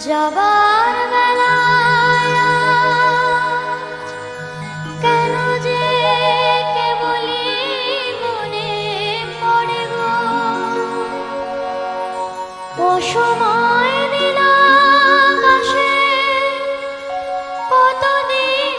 যাবার বেলায় আজ কেন যে কেবলই পড়ে গো? অসময় নীলাকাশে কতদিন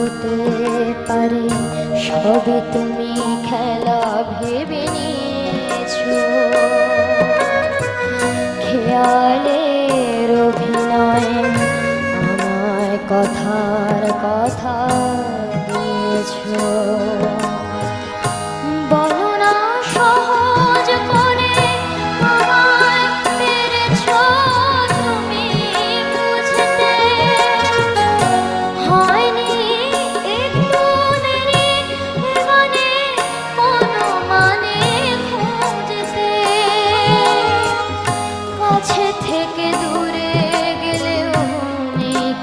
হতে পারে সবে তুমি খেলা ভেবে নিয়েছো। খেয়ালের অভিনয় আমায় কথার কথা দিয়েছ।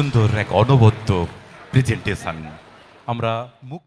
সুন্দর এক অনবদ্য প্রেজেন্টেশন আমরা মুখ